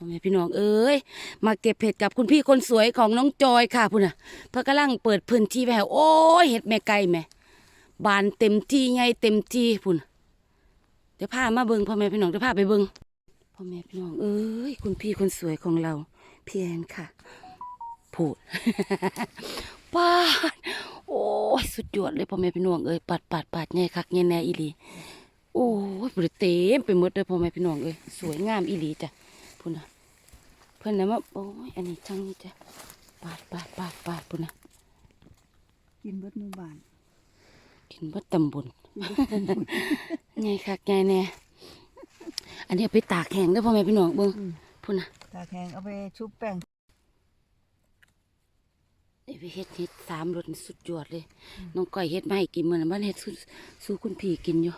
พ่อแม่พี่น้องเอ้ยมาเก็บเห็ดกับคุณพี่คนสวยของน้องจอยค่ะพุ่นน่ะเพื่อกำลังเปิดพื้นที่ไว้ให้โอ้ยเห็ดแม่ไก่แม่บานเต็มที่ไงเต็มที่พุ่นเดี๋ยวพามาเบิ่งพ่อแม่พี่น้องเดี๋ยวพาไปเบิ่งพ่อแม่พี่น้องเอ้ยคุณพี่คนสวยของเราพี่แอนค่ะพูดปาดโอ้ยสุดยอดเลยพ่อแม่พี่น้องเอ้ยปัดปัดปัดใหญ่คักใหญ่แน่อีหลีโอ้ยบริเต็มไปหมดเลยพ่อแม่พี่น้องเอ้ยสวยงามอีหลีจ้ะ พุ่นน่ะเพิ่นน่ะมาโอ้ยอันนี้จังนี่จ้ะปาดปาดปาดปาดพุ่นน่ะกินเบิดหมู่บ้านกินเบ่ตำบลไงคักไงแน่อันนี้เอาไปตากแห้งเด้อพ่อแม่พี่น้องเบิ่งอืมพุ่นน่ะตาแข็งเอาไปชุบแป้งได้ไปเฮ็ดเฮ็ดสามรสนี่สุดยอดเลยน้องก้อยเฮ็ดมาให้กินมื้อนั้นมันเฮ็ดสู้สู้คุณพี่กินอยู่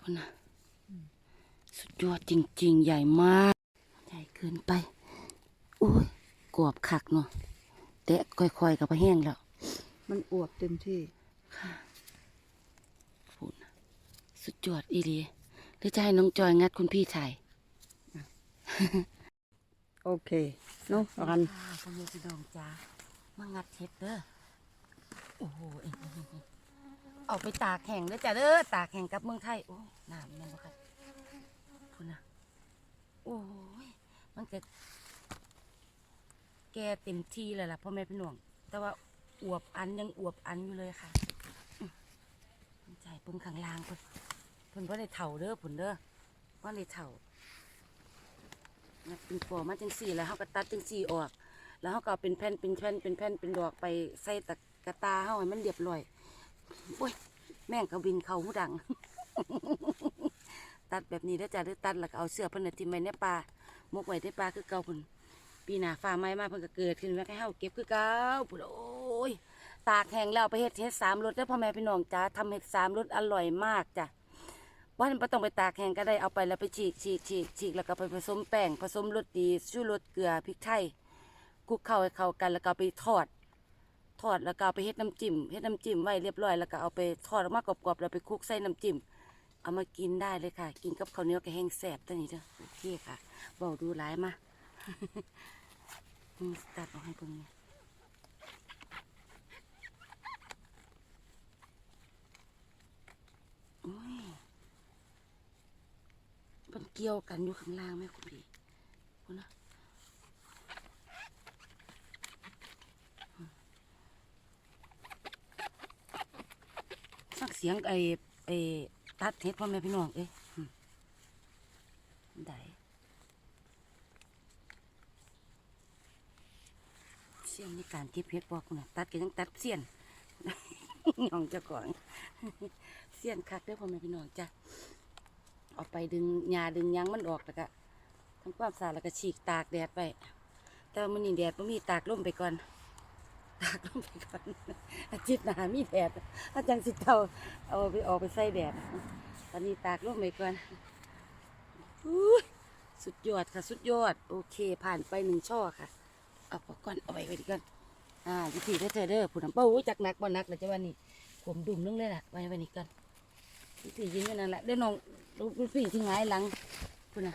พุ่นน่ะสุดยอดจริง ๆ ใหญ่มากใหญ่ เกินไปโอ้ยกรอบคักเนาะแต่ค่อยๆก็บ่แห้งแล้ว มันอวบเต็มที่พุ่นน่ะสุดยอดอีหลีหรือจะให้น้องจอยงัดคุณพี่ถ่ายโอเคเนาะรันค่ะพ่อแม่พี่น้องจ้ามางัดเห็ดเด้อโอ้โหเอ็งเอาไปตากแห้งเด้อจ้าเด้อตากแห้งกับเมืองไทยโอ้ยน้ำแม่นบ่ครับคุณนะโอ้ย มันก็แก่เต็มที่เลยล่ะพ่อแม่พี่น้อง แต่ว่าอวบอันยังอวบอันอยู่เลยค่ะใจเพิ่งข้างล่างเพิ่นเพิ่นบ่ได้เถ่าเด้อผุนเด้อบ่ได้เถ่าเป็นฟอมาจังสี่แล้วเขาก็ตัดจังสี่ออก แล้วเขาก็เอาเป็นแผ่นเป็นแผ่นเป็นแผ่นเป็นดอกไปใส่ตะกะตาเขาให้มันเรียบร้อยโอ้ยแม่งก็บินเขาหูดัง ตัดแบบนี้แล้วจ้ะหรือตัดแล้วก็เอาเสื้อเพิ่นน่ะทิ่มไว้ในป่า มกไว้ในป่าคือเก่าพุ่นปีหน้าฟ้าไม้มาเพิ่นก็เกิดขึ้นแล้วให้เฮาเก็บคือเก่าพุ่นโอ้ยตากแห้งแล้วไปเฮ็ดเฮ็ดสามรสเด้อพ่อแม่พี่น้องจ้าทำเฮ็ดสามรสอร่อยมากจ้ะว่าไม่ต้องไปตากแห้งก็ได้เอาไปแล้วไปฉีกฉีกฉีกฉีกแล้วก็ไปผสมแป้งผสมรสดีชูรสเกลือพริกไทยคลุกเข้าให้เข้ากันแล้วก็ไปทอดทอดแล้วก็ไปเฮ็ดน้ำจิ้มเฮ็ดน้ำจิ้มไว้เรียบร้อยแล้วก็เอาไปทอดออกมากรอบๆแล้วไปคลุกใส่น้ำจิ้ม เอามากินได้เลยค่ะ กินกับข้าวเหนียวกับแห้งแซ่บตัวนี้เด้อโอเคค่ะบอกดูหลายมาตัดออกให้เพิ่งเนี่ยโอ้ยมันเกี่ยวกันอยู่ข้างล่างไหมคุณพี่คุณนะสักเสียงไอ้ไอ้ ตัดเห็ดพ่อแม่พี่น้องเอ้ยได้เสียงในการเก็บเห็ดบอกนะตัดกันยังตัดเสียนน้องเจะก่อนเสียนคักเด้อพ่อแม่พี่น้องจ้ะเอาไปดึงหญ้าดึงยังมันออกแล้วก็ทำความสะอาดแล้วก็ฉีกตากแดดไปแต่ว่ามันนี่แดดมันมีตากลมไปก่อนตากลมไปก่อน อาทิตย์หน้ามีแดดอาจารย์สิเท่าเอาไปออกไปใส่แดดตอนนี้ตากลมไปก่อนสุดยอดค่ะ สุดยอด โอเค ผ่านไปหนึ่งช่อค่ะ เอาพอก่อนเอาไว้ไว้ดีก่อนอ่าวิธีเด้อเธอเด้อผู้นำเป้าจักนักบ่นักเลยจ้ะวันนี้ผมดุ่มลงเลยล่ะไว้ไว้นี่ก่อนพี่ยิงกันนั่นแหละเดี๋ยวน้องลูกพี่ที่หงายหลังพุ่นน่ะ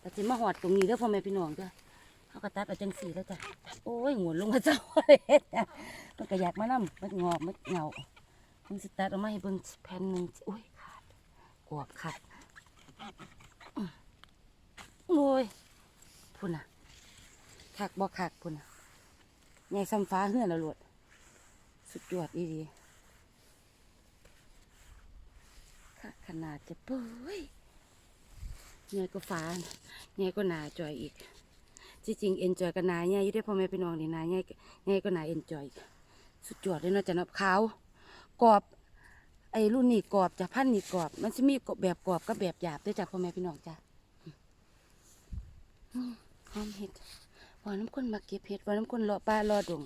แต่สิมาหอดตรงนี้เด้อพ่อแม่พี่น้องเด้อ เขาก็ตัดเอาจังสีแล้วจ้ะโอ้ยหัวลงมาเจ้าเลยมันก็อยากมานำมันงอกมันเหงามันสิตัดออกมาให้เบิ่งแผ่นหนึ่งโอ้ยขาดกวบขาดโอ้ยพุ่นน่ะคักบ่คักพุ่นน่ะใหญ่ซ้ำฟ้าเฮือนละโลดสุดยอดอีดีขนาดจะเปื่อยใหญ่ก็ฟ้าใหญ่ก็หนาจอยอีก ที่จริงเอ็นจอยกับหนาใหญ่อยู่ได้พ่อแม่พี่น้องนี่นาใหญ่ใหญ่ก็นายเอ็นจอยสุดยอดเลยเนาะจะนับขาวกรอบ ไอ้รุ่นนี้กรอบจะพันนี่กรอบ มันจะมีแบบกรอบกับแบบหยาบด้วยจ้ะพ่อแม่พี่น้องจ้ะหอมเห็ดว่าน้ำข้นมาเก็บเห็ดว่าน้ำข้นรอป้ารอดง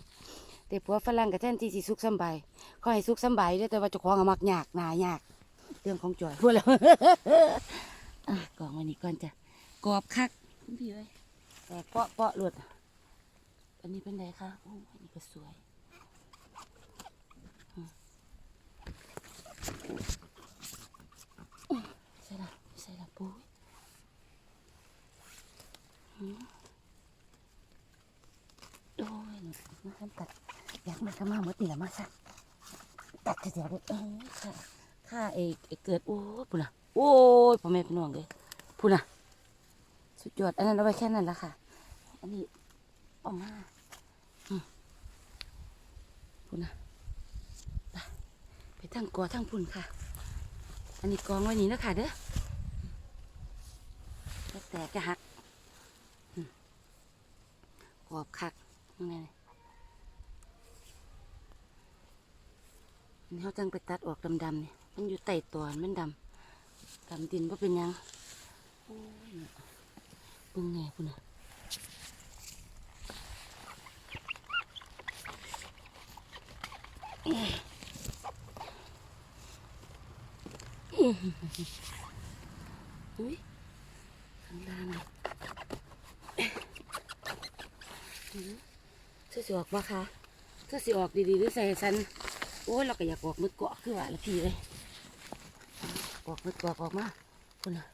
แต่ผัวฝรั่งกับแท่นที่สิสุกสำบายเขาให้สุกสำบายด้อแต่ว่าเจ้าของมักยากนายาก เรื่องของจอยพูดแล้วกล่องวันนี้ก่อนจ้ะกรอบคักพี่เอ้ย แต่เปาะเปาะหลุด อันนี้เป็นไงคะโอ้อันนี้ก็สวยใส่ละใส่ละปุ้ยอือืมโอ้ยหนูมาทำตัดอยากมาทำมาเมื่อตีละมาซะตัดเดี๋ยวเลยเอ้ยค่ะ ค่ะเอกเกเกิด โอ้ยพูน่ะโอ้ยพ่อแม่พี่น้องเลยพูน่ะ สุดยอด อันนั้นเอาไว้แค่นั้นละค่ะ อันนี้ออกมาอืมพูน่ะไปไปทั้งกอทั้งพุ่นค่ะ อันนี้กองไว้นี่นะค่ะเด้อแล้วแต่จะหักกรอบคักยังไงนี่เขาจังไปตัดออกดำๆเนี่ยมันอยู่ใต้ตัวมันดำดำดินว่าเป็นยังโอ้ย น่ะเบิ่งแหน่พุ่นน่ะอุ้ยข้างล่างนี่อื้อเสื้อสิออกปะคะเสื้อสิออกดีๆหรือใส่ฉันโอ้ยเราก็อยากออกมืดเกาะคือว่าละพี่เลยออกมืดเกาะออกมาคุณน่ะ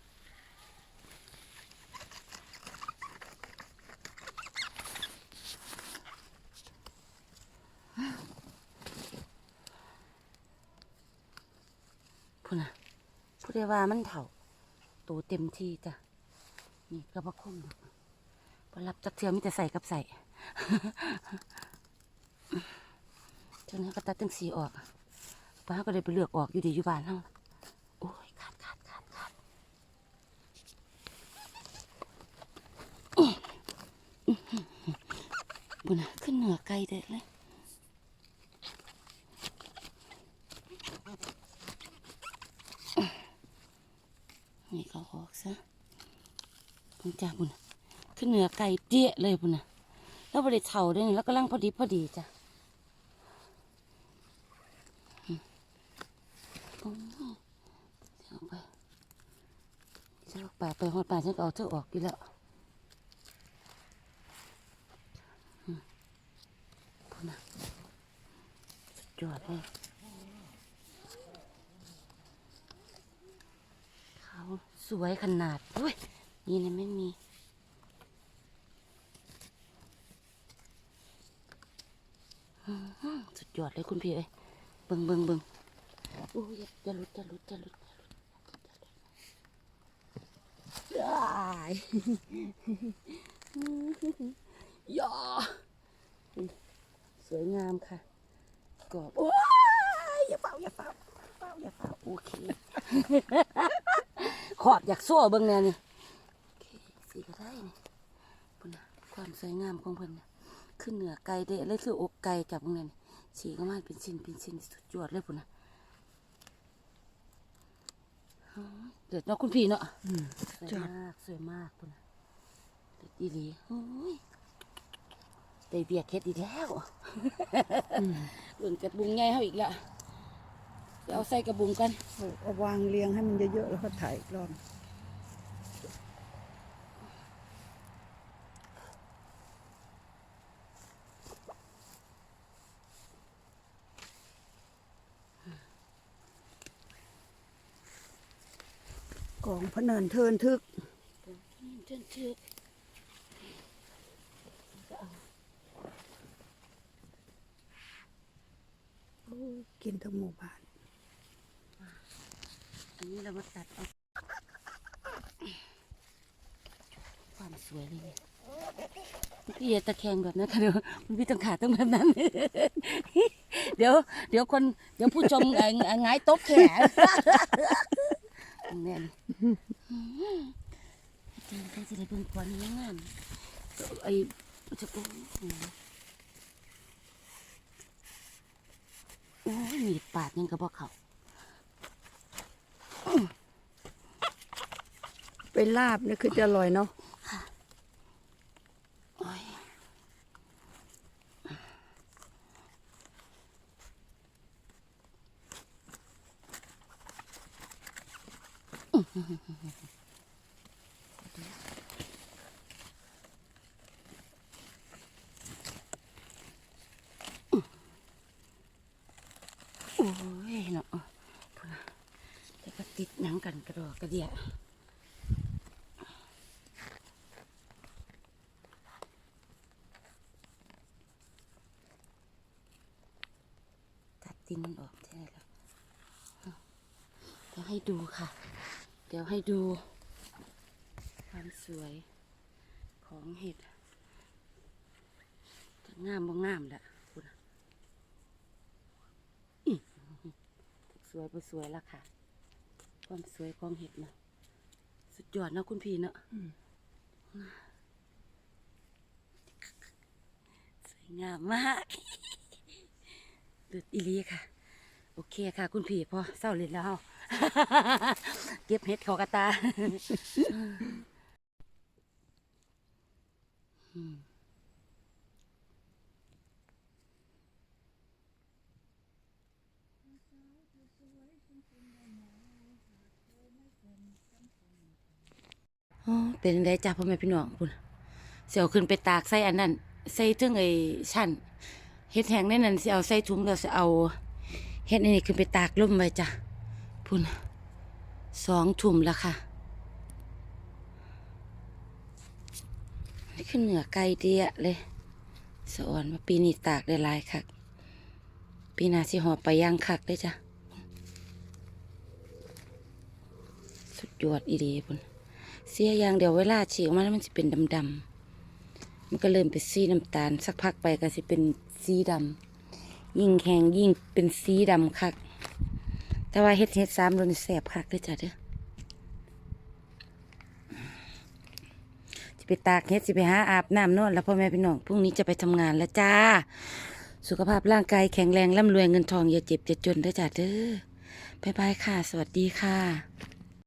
พูดน่ะพูดได้ว่ามันเถ่าโตเต็มที่จ้ะนี่กระบะคมดอกพอรับจักเทียมมีแต่ใส่กับใส่จนนั้นก็ตัดตั้งสีออกป้าก็เลยไปเลือกออกอยู่ดีอยู่บ้านเฮาโอ้ยขาดขาดขาดขาดบุญนะขึ้นเหนือไกลเด็ดเลยนี่เขาออกซะบุญ จ้าบุญน่ะขึ้นเหนือไกลเจี๊ยเลยบุญนะแล้วบริเท่าด้วยนี่แล้วก็ลังพอดีพอดีจ้ะโอ้ยเอาไปจะออกป่าไปหอดป่าฉันก็เอาเธอออกอยู่แล้วอืมพูดนะสุดยอดเลยเขาสวยขนาดด้วย นี่นะไม่มี สุดยอดเลยคุณพี่เอ้ยเบิงเบิงเบิงโอ้ยอย่าอย่าหลุดอย่าหลุดอย่าหลุดอย่าหลุดได้ย่าสวยงามค่ะกรอบโอ้ยอย่าเฝ้าอย่าเฝ้าเฝ้าอย่าเฝ้าโอเคขอบอยากซั่วเบิ่งแน่นี่ สีก็ได้นี่ปุ่นนะความสวยงามของเพิ่นนะขึ้นเหนือไก่เด้เลยคืออกไก่จับเบิ่งแน่นี่สีก็มาเป็นชิ้นเป็นชิ้นสุดยอดเลยปุ่นนะเดือดเนาะคุณพี่เนาะอืมสวยจอดมากสวยมากคุณน่ะเดือดอีหลีโอ้ยได้เบียร์เคสอีกแล้วหล่นกระบุงไงเขาอีกแล้วเดี๋ยวเอาใส่กระบุงกันเอาเอาวางเรียงให้มันเยอะๆแล้วก็ถ่ายอีกรอบ กองพะเนินเทินทึกเชื่อเชื่อกินทั้งหมู่บ้าน อันนี้เรามาตัดเอาความสวยเลยเนี่ยพี่อย่ตะแคงแบบนั้นค่ะเดี๋ยวมันพี่ต้องขาต้องแบบนั้น เดี๋ยว เดี๋ยวคนเดี๋ยวผู้ชมเอ่อเอ่อหงโต๊ะแขน เนี่ยจริงๆจะได้เบิ่งควันงามไอ้จะกูโอ้ยมีปาดยังกระบอกเขาไปลาบนี่คือจะอร่อยเนาะ โอ้ยเนาะแต่ก็ติดหนังกันกระดอกกระเดียตัดตินมันออกใช่แล้วจะให้ดูค่ะ เดี๋ยวให้ดูความสวยของเห็ดจะงามบ่งามละคุณสวยบ่สวยละค่ะ ความสวยของเห็ดนะสุดยอดนะคุณพี่เนาะสวยงามมากดือดอีลีค่ะ โอเคค่ะ คุณพี่พอเศร้าเล่นแล้ว เก็บเห็ดเขากระตาเป็นไงจ้าพ่อแม่พี่น้องคุณเสียวขึ้นไปตากใส่อันนั้น ใส่ถึงไอ้ชั้นเฮ็ดแห้งในนั้นสิเอาใส่ถุงแล้วสิเอาเฮ็ดอันนี้ขึ้นไปตากลมไว้จ้ะ พุ่นสองถุ่มแล้วค่ะ นี่คือเหนือไก่เดียเลย สะอ่อนมาปีนี้ตากได้ลายคักปีนาสิหอบไปย่างคักได้จ้ะ สุดยอดอีดีพุ่นเสียอย่างเดี๋ยวเวลาฉีกออกมาแล้วมันจะเป็นดำๆมันก็เริ่มเป็นสีน้ำตาล สักพักไปก็สิเป็นสีดำยิ่งแข็งยิ่งเป็นสีดำคัก แต่ว่าเฮ็ดเฮ็ดสามรสนี่แสบคักเด้อจ้ะเด้อสิไปตากเฮ็ดสิไปหาอาบน้ำนอนแล้วพ่อแม่พี่น้องพรุ่งนี้จะไปทำงานแล้วจ้า สุขภาพร่างกายแข็งแรงร่ำรวยเงินทองอย่าเจ็บอย่าจนเด้อจ้ะเด้อบ๊ายบายค่ะ สวัสดีค่ะ